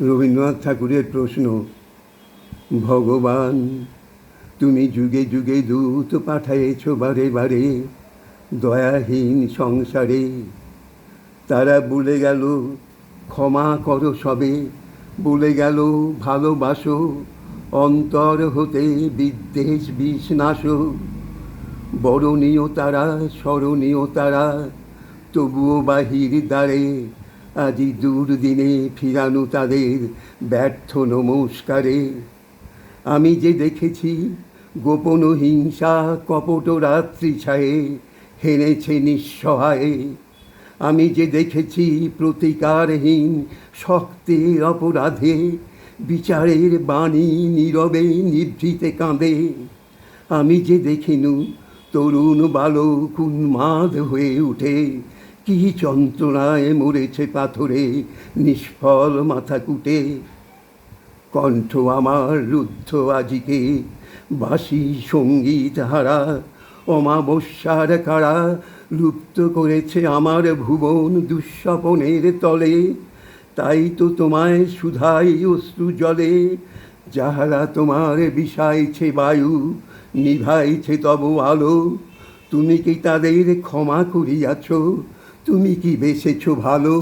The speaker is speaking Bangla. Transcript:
রবীন্দ্রনাথ ঠাকুরের প্রশ্ন, ভগবান, তুমি যুগে যুগে দূত পাঠাইছ বারে বারে, দয়াহীন সংসারে। তারা বলে গেল, ক্ষমা করো সবে। বলে গেল, ভালোবাসো, অন্তর হতে বিদ্বেষ বিষ নাশো বরণীয় তারা, স্মরণীয় তারা, তবুও বাহির দ্বারে আজি দুর্দিনে ফিরানো তাদের ব্যর্থ নমস্কারে। আমি যে দেখেছি গোপন হিংসা কপট রাত্রি ছায়ে হেনেছে নিঃসহায়ে। আমি যে দেখেছি প্রতিকারহীন শক্তি অপরাধে বিচারের বাণী নীরবে নিভৃতে কাঁদে। আমি যে দেখিনু তরুণ বালক উন্মাদ হয়ে উঠে কি যন্ত্রণায় মরেছে পাথরে, নিষ্ফল মাথা কুটে কণ্ঠ আমার রুদ্ধ আজিকে বাসি সংগীত হারা, অমাবস্যার কারা লুপ্ত করেছে আমার ভুবন দুঃস্বপনের তলে। তাই তো তোমায় সুধাই অশ্রু জলে, যাহারা তোমার বিষাইছে বায়ু, নিভাইছে তব আলো। তুমি কি তাদের ক্ষমা করিয়াছ? তুমি কি বেসেছ ভালো